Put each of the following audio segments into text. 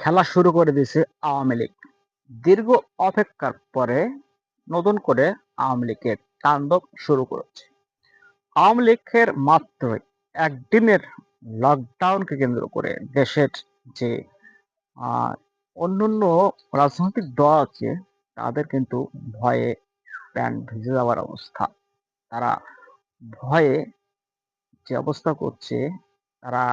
খেলা শুরু করে দিয়েছে আওয়ামী লীগ। দীর্ঘ অপেক্ষার পরে নতুন করে আওয়ামী লীগের তাণ্ডব শুরু করেছে। আওয়ামী লীগের মাত্র একদিনের লকডাউনকে কেন্দ্র করে দেশের যে অন্যান্য রাজনৈতিক দল আছে, তাদের কিন্তু ভয়ে প্যান্ট ভিজে যাওয়ার অবস্থা। তারা ভয়ে যে অবস্থা করছে তারা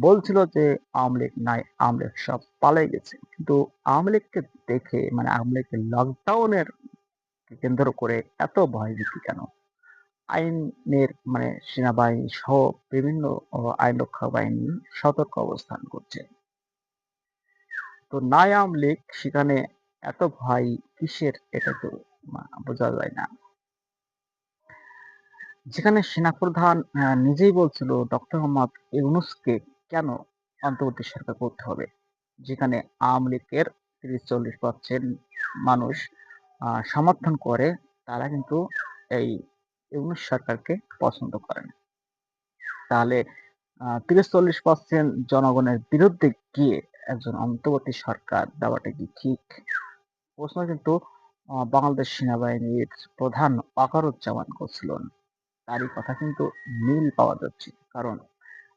বলছিল যে আওয়ামী লীগ নাই, আওয়ামী লীগ সব পালাই গেছে। কিন্তু আওয়ামী লীগকে দেখে মানে আওয়ামী লীগের লকডাউনের কেন্দ্র করে এত ভয় ভয়ভীতি কেন? আইনের মানে সেনাবাহিনী সহ বিভিন্ন আইন রক্ষা বাহিনী সতর্ক অবস্থান করছে। তো নাই আওয়ামী লীগ, সেখানে এত ভয় কিসের? এটা তো বোঝা যায় না। যেখানে সেনাপ্রধান নিজেই বলছিল ডক্টর মোহাম্মদ ইউনুসকে কেন অন্তর্বর্তী সরকার করতে হবে? যেখানে আওয়ামী লীগের তিরিশ চল্লিশ পার্সেন্ট মানুষ সমর্থন করে, তারা কিন্তু এই ইউনুস সরকারকে পছন্দ করেন তাহলে তিরিশ চল্লিশ পার্সেন্ট জনগণের বিরুদ্ধে গিয়ে একজন অন্তর্বর্তী সরকার দেওয়াটা কি ঠিক? প্রশ্ন কিন্তু বাংলাদেশ সেনাবাহিনীর প্রধান ওয়াকারুজ্জামান করছিলেন। তারই কথা কিন্তু মিল পাওয়া যাচ্ছে। কারণ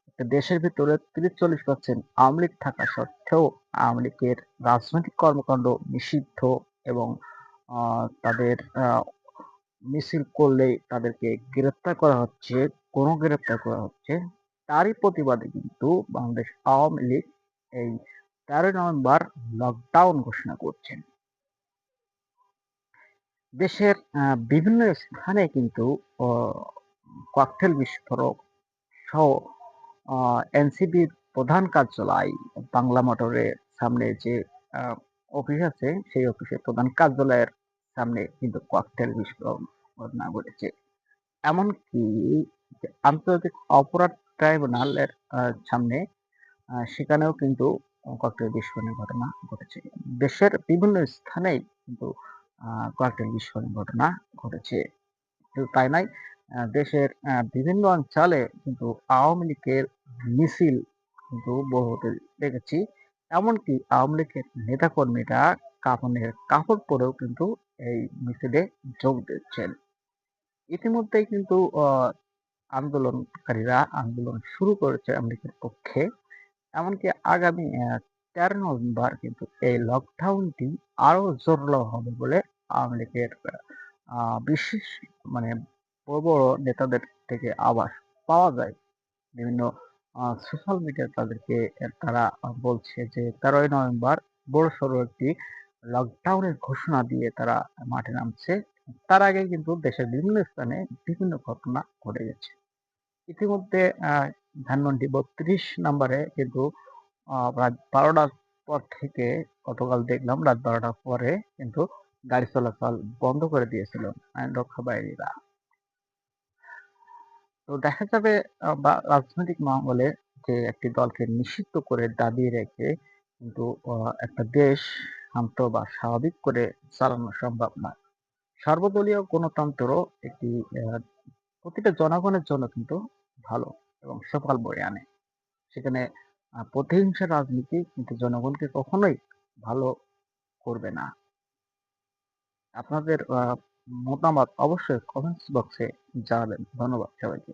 একটা দেশের ভিতরে তিরিশ চল্লিশ পার্সেন্ট আওয়ামী লীগ থাকা সত্ত্বেও আওয়ামী লীগের রাজনৈতিক কর্মকাণ্ড নিষিদ্ধ এবং তাদের মিছিল করলেই তাদেরকে গ্রেপ্তার করা হচ্ছে, কোনো গ্রেপ্তার করা হচ্ছে, তারই প্রতিবাদে কিন্তু বাংলাদেশ আওয়ামী লীগ এই তেরোই নভেম্বর লকডাউন ঘোষণা করছেন দেশের বিভিন্ন স্থানে কিন্তু ককটেল বিস্ফোরক সহ এনসিবির প্রধান কার্যালয় বাংলা মোটরের সামনে যে অফিস আছে, সেই অফিসের প্রধান কার্যালয়ের সামনে কিন্তু ককটেল বিস্ফোরণ ঘটনা ঘটেছে। এমনকি আন্তর্জাতিক অপরাধ ট্রাইব্যুনালের সামনে সেখানেও কিন্তু ককটেল বিস্ফোরণের ঘটনা ঘটেছে। দেশের বিভিন্ন স্থানেই কিন্তু ককটেল বিস্ফোরণের ঘটনা ঘটেছে। শুধু তাই নয় দেশের বিভিন্ন অঞ্চলে কিন্তু আওয়ামী লীগের মিছিল কিন্তু বহু হতে দেখেছি। এমনকি আওয়ামী লীগের নেতাকর্মীরা কাপড়ের কাপড় পরেও কিন্তু এই মিছিলে যোগ দিচ্ছেন। ইতিমধ্যেই কিন্তু আন্দোলনকারীরা আন্দোলন শুরু করেছে লীগের পক্ষে। এমনকি আগামী তেরো নভেম্বর কিন্তু এই লকডাউনটি আরও জোরালো হবে বলে আওয়ামী লীগের বিশেষ মানে বড় বড় নেতাদের থেকে আবাস পাওয়া যায়। বিভিন্ন সোশ্যাল মিডিয়া তাদেরকে তারা বলছে যে, তেরোই নভেম্বর বড় সড়ো একটি লকডাউনের ঘোষণা দিয়ে তারা মাঠে নামছে। তার আগে কিন্তু দেশের বিভিন্ন স্থানে বিভিন্ন ঘটনা ঘটে গেছে। ইতিমধ্যে ধানমন্ডি বত্রিশ নম্বরে কিন্তু রাত বারোটার পর থেকে গতকাল দেখলাম রাত বারোটার পরে কিন্তু গাড়ি চলাচল বন্ধ করে দিয়েছিল আইন রক্ষা বাহিনীরা। তো দেখা যাবে রাজনৈতিক মহলে যে একটি দলকে নিষিদ্ধ করে দাবি রেখে কিন্তু একটা দেশ শান্ত বা স্বাভাবিক করে চালানো সম্ভব নয় সর্বদলীয় গণতন্ত্র একটি প্রতিটা জনগণের জন্য কিন্তু ভালো এবং সফল বয়ে আনে। সেখানে প্রতিহিংসা রাজনীতি কিন্তু জনগণকে কখনোই ভালো করবে না। আপনাদের মতামত অবশ্যই কমেন্টস বক্সে জানাবেন। ধন্যবাদ সবাইকে।